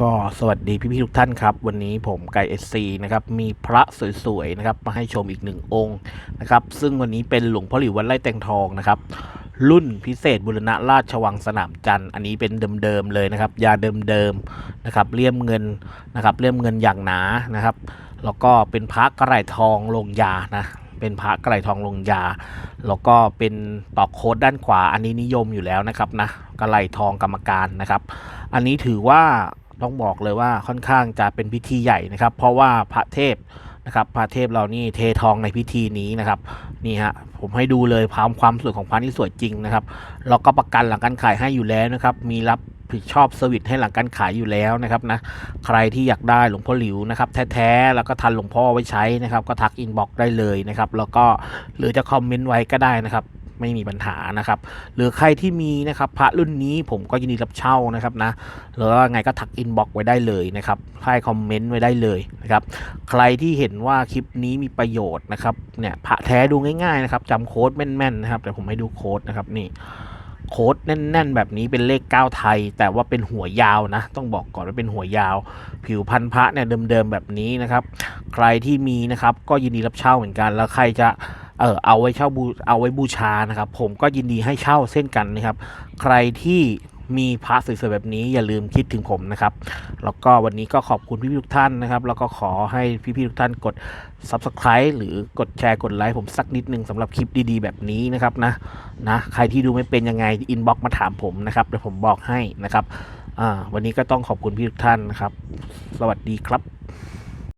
ก็สวัสดีพี่ๆทุกท่านครับ วันนี้ผมไก่เอสซีนะครับมีพระสวยๆนะครับมาให้ชมอีกหนึ่งองค์นะครับซึ่งวันนี้เป็นหลวงพ่อหลิววัดไร่แตงทองนะครับรุ่นพิเศษบุรณะราชวังสนามจันทร์อันนี้เป็นเดิมๆเลยนะครับ ยาเดิมๆนะครับเลี่ยมเงินนะครับเลี่ยมเงินอย่างหนานะครับ แล้วก็เป็นพระกระไรทองลงยานะเป็นพระกระไหรทองลงยา แล้วก็เป็นตอกโค้ดด้านขวา อันนี้นิยมอยู่แล้วนะครับนะกระไหรทองกรรมการนะครับ อันนี้ถือว่า ต้องบอกเลยว่าค่อนข้างจะเป็นพิธีใหญ่นะครับ เพราะว่าพระเทพนะครับพระเทพเรานี่เททองในพิธีนี้นะครับนี่ฮะผมให้ดูเลยความความสวยของพระนี่สวยจริงนะครับแล้วก็ประกันหลังการขายให้อยู่แล้วนะครับ มีรับผิดชอบเซอร์วิสให้หลังการขายอยู่แล้วนะครับนะใครที่อยากได้หลวงพ่อหลิวนะครับแท้ๆแล้วก็ทันหลวงพ่อไว้ใช้นะครับ ก็ทักอินบ็อกซ์ได้เลยนะครับ แล้วก็หรือจะคอมเมนต์ไว้ก็ได้นะครับ ไม่มีปัญหานะครับ หรือใครที่มีนะครับพระรุ่นนี้ผมก็ยินดีรับเช่านะครับนะหรือว่าไงก็ทักอินบ็อกไว้ได้เลยนะครับให้คอมเมนต์ไว้ได้เลยนะครับใครที่เห็นว่าคลิปนี้มีประโยชน์นะครับเนี่ยพระแท้ดูง่ายๆนะครับจำโค้ดแม่นๆนะครับเดี๋ยวผมให้ดูโค้ดนะครับนี่โค้ดแน่น ๆ แบบนี้เป็นเลข 9 ไทย แต่ว่าเป็นหัวยาวนะ ต้องบอกก่อนว่าเป็นหัวยาว ผิวพันธุ์พระเนี่ยเดิมๆแบบนี้นะครับ ใครที่มีนะครับก็ยินดีรับเช่าเหมือนกัน แล้วใครจะ เออเอาไว้เช่าบูเอาไว้บูชานะครับ ผมก็ยินดีให้เช่าเส้นกันนะครับ ใครที่มีพระสวยๆแบบนี้อย่าลืมคิดถึงผมนะครับ แล้วก็วันนี้ก็ขอบคุณพี่ๆทุกท่านนะครับ แล้วก็ขอให้พี่ๆทุกท่านกด Subscribe หรือกดแชร์กดไลค์ผมสักนิดนึงสำหรับคลิปดีๆแบบนี้นะครับนะนะใครที่ดูไม่เป็นยังไงอินบ็อกมาถามผมนะครับเดี๋ยวผมบอกให้นะครับอ่าวันนี้ก็ต้องขอบคุณพี่ทุกท่านนะครับ สวัสดีครับ